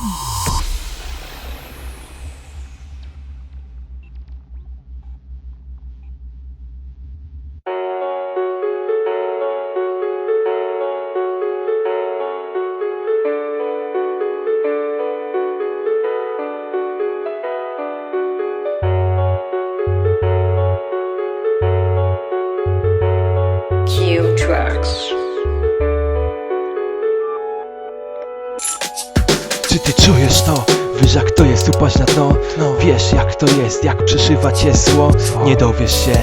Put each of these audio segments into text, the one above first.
Q Tracks. Ty czujesz to? Wiesz jak to jest upaść na dno? Wiesz jak to jest, jak przeszywa cię zło? Nie dowiesz się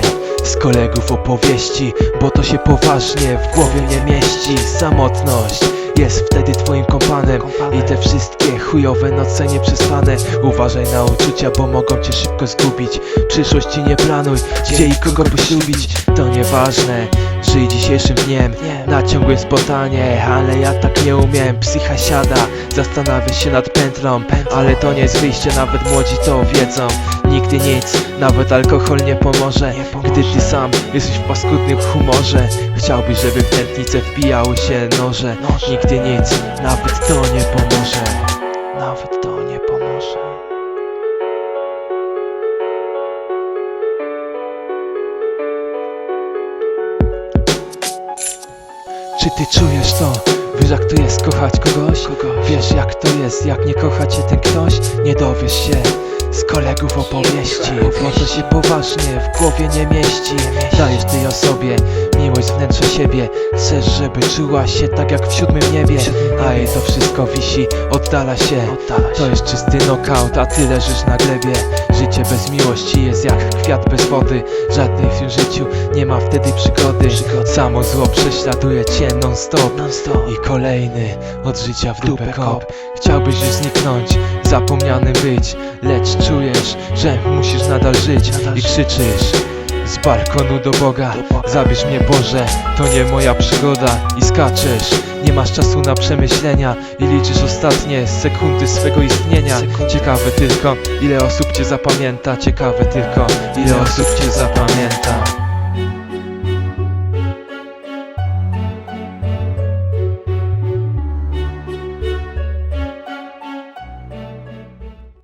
z kolegów opowieści Bo to się poważnie w głowie nie mieści Samotność jest wtedy twoim kompanem I te wszystkie chujowe noce nieprzespane. Uważaj na uczucia, bo mogą cię szybko zgubić. Przyszłości nie planuj, gdzie i kogo poślubić. To nieważne, żyj dzisiejszym dniem Na ciągłe spotanie, ale ja tak nie umiem. Psycha siada, zastanawia się nad pętlą Ale to nie jest wyjście, nawet młodzi to wiedzą Nigdy nic, nawet alkohol nie pomoże Gdy ty sam jesteś w paskudnym humorze Chciałbyś, żeby w tętnicę wbijały się noże Nigdy nic, nawet to nie pomoże Nawet to nie pomoże Czy ty czujesz to? Wiesz jak to jest kochać kogoś? Wiesz jak to jest, jak nie kocha cię ten ktoś? Nie dowiesz się z kolegów opowieści. To się poważnie w głowie nie mieści. Dajesz tej osobie miłość z wnętrza siebie. Chcesz, żeby czuła się tak jak w siódmym niebie. A jej to wszystko wisi, oddala się. To jest czysty knockout, a ty leżysz na glebie. Życie bez miłości jest jak kwiat bez wody. Żadnej w tym życiu nie ma wtedy przygody. Samo zło prześladuje cię non stop I kolejny od życia w dupę kop. Chciałbyś już zniknąć, zapomniany być Lecz czujesz, że musisz nadal żyć I krzyczysz z balkonu do Boga Zabierz mnie Boże, to nie moja przygoda I skaczesz, nie masz czasu na przemyślenia I liczysz ostatnie sekundy swego istnienia. Ciekawe tylko, ile osób cię zapamięta Ciekawe tylko, ile osób cię zapamięta